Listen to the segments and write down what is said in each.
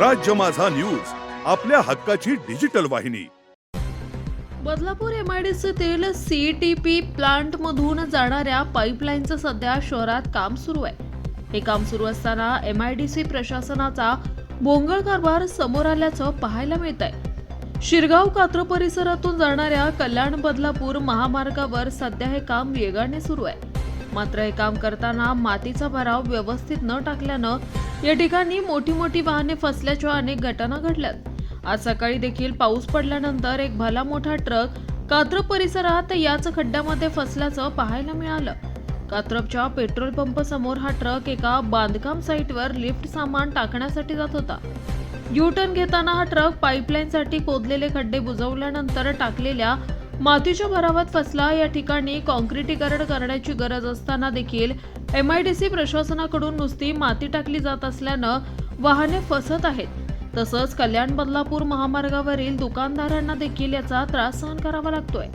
राज्य माझा न्यूज आपल्या हक्काची डिजिटल वाहिनी. बदलापूर एमआयडीसीतील सीईटीपी प्लांटमधून जाणाऱ्या पाईपलाईनचं सध्या शहरात काम सुरू आहे. हे काम सुरू असताना एमआयडीसी प्रशासनाचा भोंगळ कारभार समोर आल्याचं पाहायला मिळत आहे शिरगाव कात्र परिसरातून जाणाऱ्या कल्याण बदलापूर महामार्गावर सध्या हे काम वेगाने सुरू आहे. मात्र हे काम करताना मातीचा भराव व्यवस्थित न टाकल्यानं या ठिकाणी मोठी मोठी वाहने फसल्याच्या अनेक घटना घडल्यात. आज सकाळी देखील पाऊस पडल्यानंतर एक भला मोठा ट्रक कात्रप परिसरात याच खड्ड्यामध्ये फसल्याचं पाहायला मिळालं. कात्रपच्या पेट्रोल पंप समोर हा ट्रक एका बांधकाम साईटवर लिफ्ट सामान टाकण्यासाठी जात होता. यू टर्न घेताना हा ट्रक पाईपलाईनसाठी खोदलेले खड्डे बुजवल्यानंतर टाकलेल्या मातीच्या भरावात फसला. या ठिकाणी कॉन्क्रिटीकरण करण्याची गरज असताना देखील एमआयडीसी प्रशासनाकडून नुसती माती टाकली जात असल्यानं वाहने फसत आहेत. तसंच कल्याण बदलापूर महामार्गावरील दुकानदारांना देखील याचा त्रास सहन करावा लागतोय.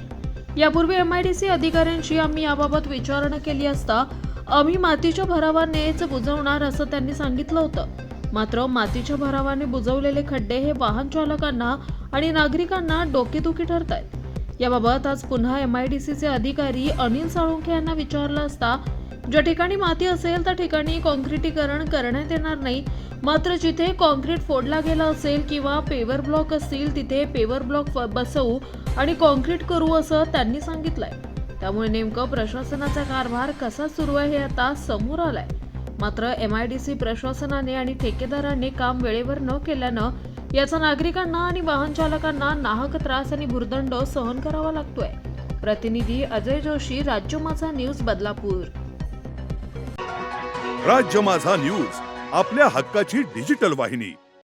यापूर्वी एमआयडीसी अधिकाऱ्यांशी आम्ही याबाबत विचारणा केली असता आम्ही मातीच्या भरावानेच बुजवणार असं त्यांनी सांगितलं होतं. मात्र मातीच्या भरावाने बुजवलेले खड्डे हे वाहन चालकांना आणि नागरिकांना डोकेदुखी ठरत आहेत याबाबत आज पुन्हा एम आय डी सीचे अधिकारी अनिल साळुंखे यांना विचारलं असता ज्या ठिकाणी माती असेल त्या ठिकाणी कॉन्क्रिटीकरण करण्यात येणार नाही. मात्र जिथे कॉन्क्रीट फोडला गेला असेल किंवा पेवर ब्लॉक असतील तिथे पेवर ब्लॉक बसवू आणि कॉन्क्रीट करू असं त्यांनी सांगितलंय. त्यामुळे नेमकं प्रशासनाचा कारभार कसा सुरू आहे हे आता समोर आलाय. मात्र एम आय डी सी प्रशासनाने आणि ठेकेदाराने काम वेळेवर न केल्यानं याचा नागरिकांना आणि वाहन चालकांना नाहक त्रास आणि भुर्दंड सहन करावा लागतोय. प्रतिनिधी अजय जोशी राज्य माझा न्यूज बदलापूर. राज्य माझा न्यूज आपल्या हक्काची डिजिटल वाहिनी.